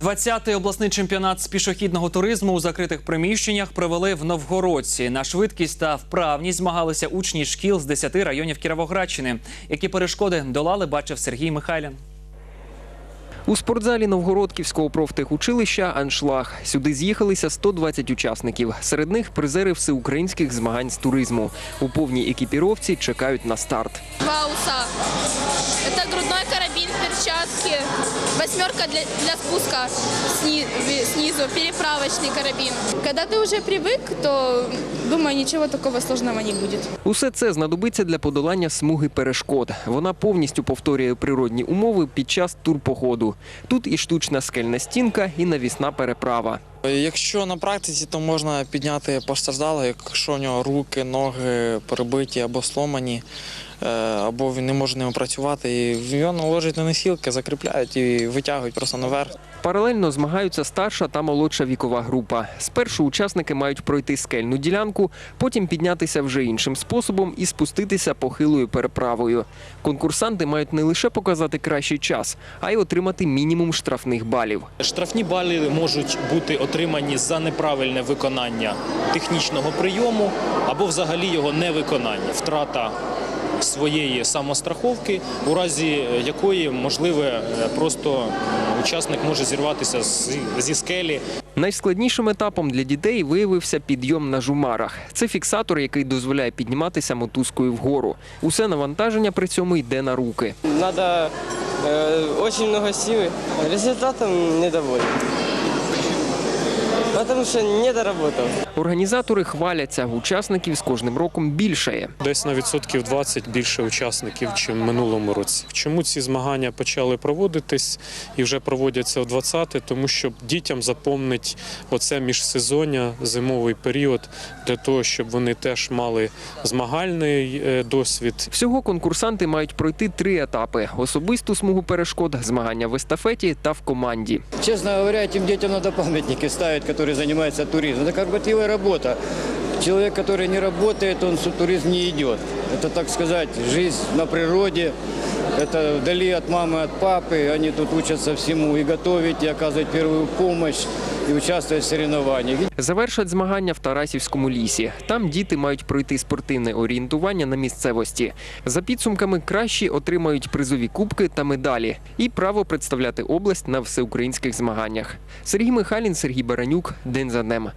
20-й обласний чемпіонат з пішохідного туризму у закритих приміщеннях провели в Новгородці. На швидкість та вправність змагалися учні шкіл з 10 районів Кіровоградщини. Які перешкоди долали, бачив Сергій Михайлін. У спортзалі Новгородківського профтехучилища «Аншлаг». Сюди з'їхалися 120 учасників. Серед них призери всеукраїнських змагань з туризму. У повній екіпіровці чекають на старт. Два уса. Это грудной карабин, перчатки, восьмерка для, для спуска сни- ви- снизу, переправочный карабин. Когда ты уже привык, то, думаю, ничего такого сложного не будет. Усе це знадобиться для подолання смуги перешкод. Вона повністю повторює природні умови під час турпоходу. Тут і штучна скельна стінка, і навісна переправа. Якщо на практиці, то можна підняти постраждалого, якщо у нього руки, ноги перебиті або сломані, е, або він не може ними працювати, і його ложать на носілки, закріпляють і витягують просто наверх. Паралельно змагаються старша та молодша вікова група. Спершу учасники мають пройти скельну ділянку, потім піднятися вже іншим способом і спуститися похилою переправою. Конкурсанти мають не лише показати кращий час, а й отримати мінімум штрафних балів. Штрафні бали можуть бути отримані за неправильне виконання технічного прийому або взагалі його невиконання, втрата своєї самостраховки, у разі якої можливе е, просто учасник може зірватися зі скелі. Найскладнішим етапом для дітей виявився підйом на жумарах. Це фіксатор, який дозволяє підніматися мотузкою вгору. Усе навантаження при цьому йде на руки. Э, очень много силы. Результатом недоволен. Потому что не доработал. Організатори хваляться, учасників з кожним роком більшає. Десь на відсотків 20 більше учасників, ніж в минулому році. Чому ці змагання почали проводитись і вже проводяться в 20 Тому що дітям запомнить оце міжсезоння, зимовий період, для того, щоб вони теж мали змагальний е, досвід Всього конкурсанти мають пройти три етапи: особисту смугу перешкод, змагання в естафеті та в команді. Честно говоря, этим детям надо памятники ставить, которые занимается туризмом. Это корпоративная работа. Человек, который не работает, он в туризм не идет. Это, так сказать, жизнь на природе. Это вдали от мамы, от папы. Они тут учатся всему и готовить, и оказывать первую помощь, и участвовать в соревнованиях. Завершать змагання в Тарасівському лісі. Там діти мають пройти спортивне орієнтування на місцевості. За підсумками кращі отримають призові кубки та медалі і право представляти область на всеукраїнських змаганнях. Сергій Михайлін, Сергій Баранюк. День за днем.